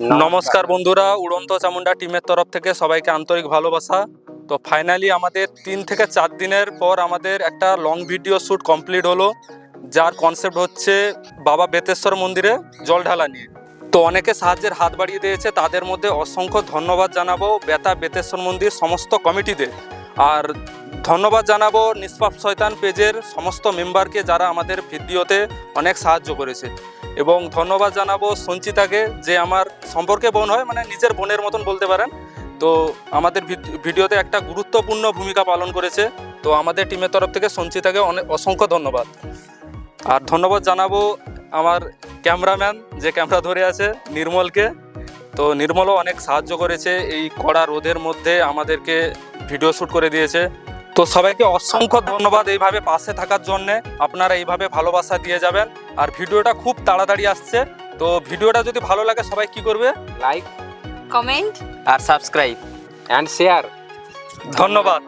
নমস্কার বন্ধুরা, উড়ন্ত চামুন্ডা টিমের তরফ থেকে সবাইকে আন্তরিক ভালোবাসা। তো ফাইনালি আমাদের তিন থেকে চার দিনের পর আমাদের একটা লং ভিডিও শ্যুট কমপ্লিট হলো, যার কনসেপ্ট হচ্ছে বাবা বেতেশ্বর মন্দিরে জল ঢালা নিয়ে। তো অনেকে সাহায্যের হাত বাড়িয়ে দিয়েছে, তাদের মধ্যে অসংখ্য ধন্যবাদ জানাব বেতা বেতেশ্বর মন্দির সমস্ত কমিটিতে আর ধন্যবাদ জানাব নিষ্পাপ শয়তান পেজের সমস্ত মেম্বারকে যারা আমাদের ভিডিওতে অনেক সাহায্য করেছে। এবং ধন্যবাদ জানাব সঞ্চিতাকে যে আমার সম্পর্কে বোন হয় মানে নিজের বোনের মতন বলতে পারেন। তো আমাদের ভিড- ভিডিওতে একটা গুরুত্বপূর্ণ ভূমিকা পালন করেছে। তো আমাদের টিমের তরফ থেকে সঞ্চিতাকে অনেক অসংখ্য ধন্যবাদ। আর ধন্যবাদ জানাব আমার ক্যামেরাম্যান যে ক্যামেরা ধরে আছে, নির্মলকে। তো নির্মলও অনেক সাহায্য করেছে এই কড়া রোদের মধ্যে আমাদেরকে ভিডিও শ্যুট করে দিয়েছে। তো সবাইকে অসংখ্য ধন্যবাদ এইভাবে পাশে থাকার জন্যে। আপনারা এইভাবে ভালোবাসা দিয়ে যাবেন। আর ভিডিওটা খুব তাড়াতাড়ি আসছে। তো ভিডিওটা যদি ভালো লাগে সবাই কি করবে? Like comment. R subscribe and share. ধন্যবাদ।